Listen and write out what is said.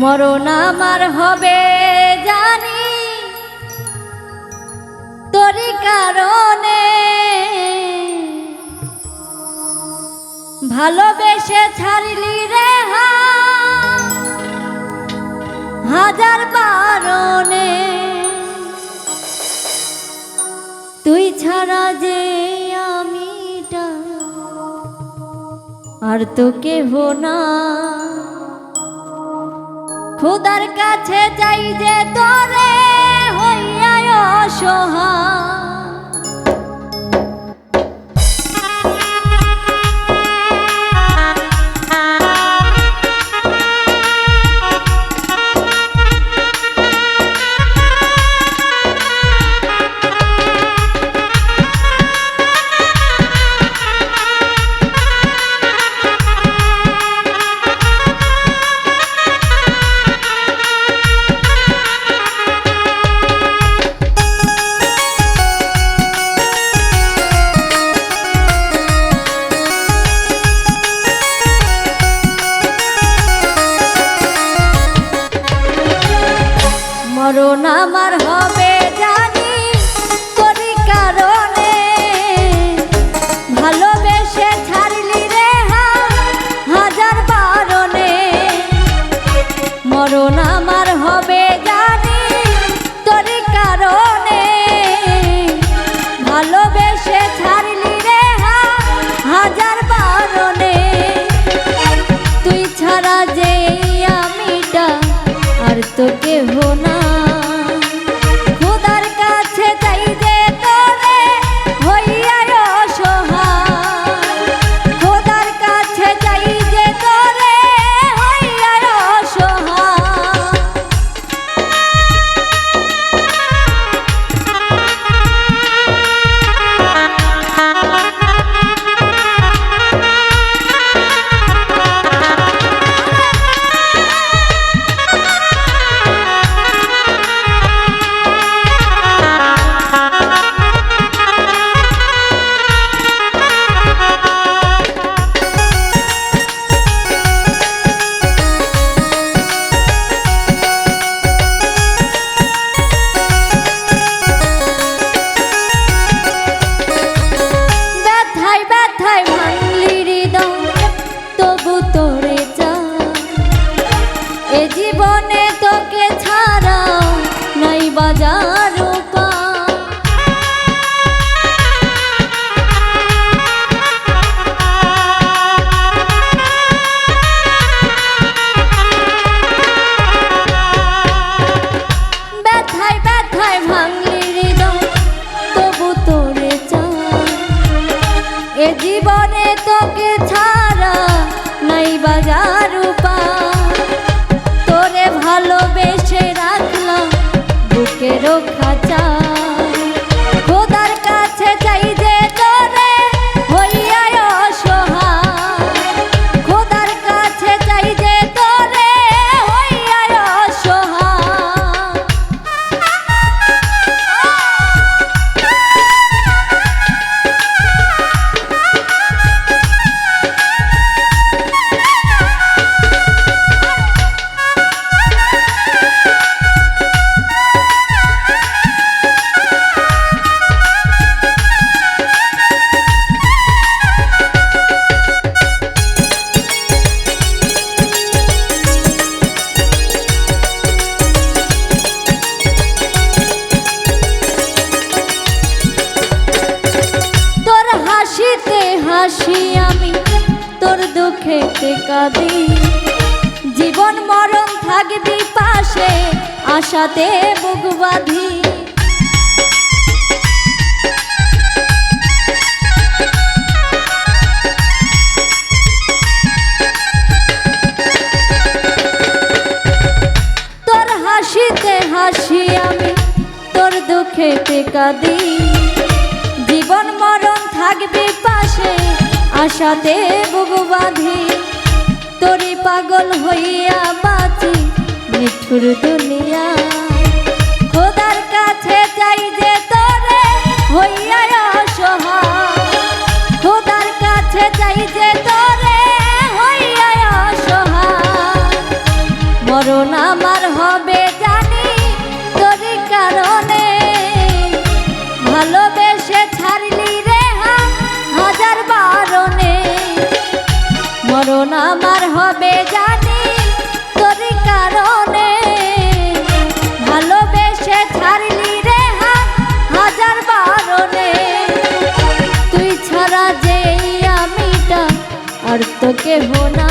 মরণ আমার হবে জানি। তোরই কারণে ভালোবেসে ছাড়লি রে হাজার বারণে তুই ছাড়া যে আমিটা, আর তো কেহ না। খুদার কাছে যাই যে তোরে আমার হবে জানি করি কারণে। ভালোবেসে ছাড়লি রে হাজার বারণে। মরণ বুকের হাসি আমি, তোর দুঃখেতে কাঁদি। জীবন মরণ থাকবি পাশে, আশাতে বুক বাঁধি। হাসিতে হাসি আমি, তোর দুঃখেতে কাঁদি। জীবন মরণ থাকবে পাশে আশাতে বুক বাঁধি। তোরে পাগল হইয়া বাঁচি মিঠুর দুনিয়া। খোদার কাছে চাই যে তোরে হইয়া অসহায়। খোদার কাছে চাই যে আর তো কেহ না।